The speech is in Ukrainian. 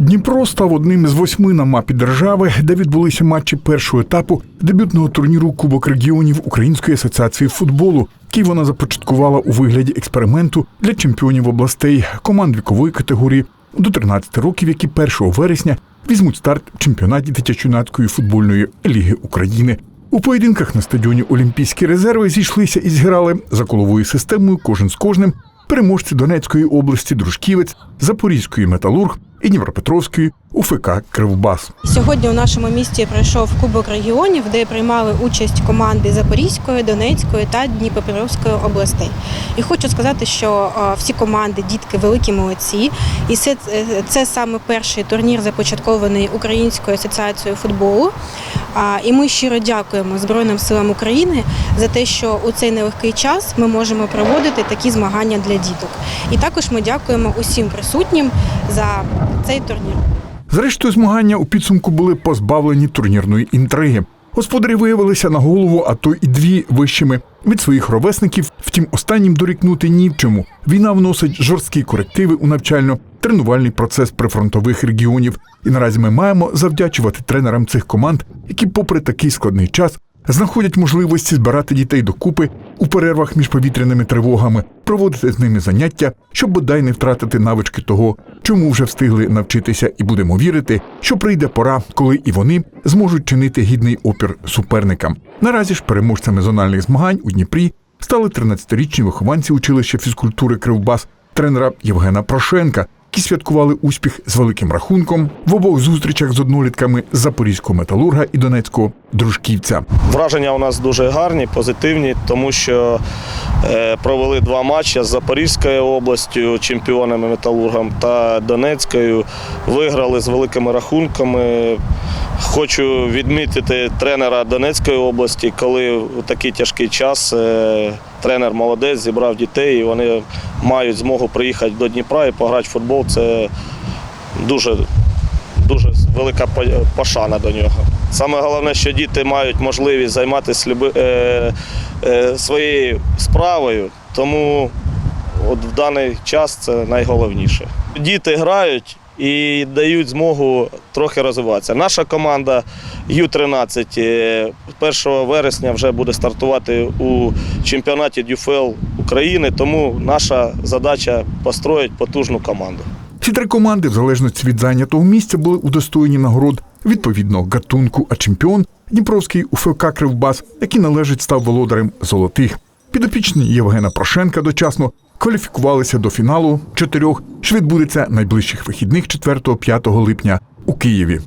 Дніпро став одним з восьми на мапі держави, де відбулися матчі першого етапу дебютного турніру Кубок регіонів Української асоціації футболу, який вона започаткувала у вигляді експерименту для чемпіонів областей команд вікової категорії до 13 років, які 1 вересня візьмуть старт в чемпіонаті дитячо-юнацької футбольної ліги України. У поєдинках на стадіоні Олімпійські резерви зійшлися і зіграли за коловою системою кожен з кожним переможці Донецької області Дружківець, Запорізької металург і Дніпропетровської УФК Кривбас. Сьогодні у нашому місті пройшов Кубок регіонів, де приймали участь команди Запорізької, Донецької та Дніпропетровської областей. І хочу сказати, що е, всі команди, дітки великі молодці. І це, це саме перший турнір, започаткований Українською асоціацією футболу. І ми щиро дякуємо Збройним силам України за те, що у цей нелегкий час ми можемо проводити такі змагання для діток. І також ми дякуємо усім присутнім за цей турнір. Зрештою, змагання у підсумку були позбавлені турнірної інтриги. Господарі виявилися на голову, а то і дві вищими від своїх ровесників. Втім, останнім дорікнути ні в чому. Війна вносить жорсткі корективи у навчально-тренувальний процес прифронтових регіонів. І наразі ми маємо завдячувати тренерам цих команд, які, попри такий складний час, знаходять можливості збирати дітей докупи у перервах між повітряними тривогами, проводити з ними заняття, щоб бодай не втратити навички того, чому вже встигли навчитися, і будемо вірити, що прийде пора, коли і вони зможуть чинити гідний опір суперникам. Наразі ж переможцями зональних змагань у Дніпрі стали 13-річні вихованці училища фізкультури Кривбас тренера Євгена Прошенка, які святкували успіх з великим рахунком в обох зустрічах з однолітками запорізького металурга і донецького дружківця. Враження у нас дуже гарні, позитивні, тому що е, провели два матчі з Запорізькою областю, чемпіонами металургом та Донецькою. Виграли з великими рахунками. Хочу відмітити тренера Донецької області, коли у такий тяжкий час е, тренер молодець зібрав дітей, і вони мають змогу приїхати до Дніпра і пограти в футбол. Це дуже дуже велика пошана до нього. Саме головне, що діти мають можливість займатися люби, е, е, своєю справою, тому от в даний час це найголовніше. Діти грають і дають змогу трохи розвиватися. Наша команда Ю-13 е, 1 вересня вже буде стартувати у чемпіонаті ДЮФЛ України, тому наша задача построїти потужну команду. Ці три команди, в залежності від зайнятого місця, були удостоєні нагород відповідного гатунку, а чемпіон Дніпровський УФК Кривбас, який належить став володарем золотих. Підопічні Євгена Прошенка дочасно кваліфікувалися до фіналу чотирьох, що відбудеться найближчих вихідних 4-5 липня у Києві.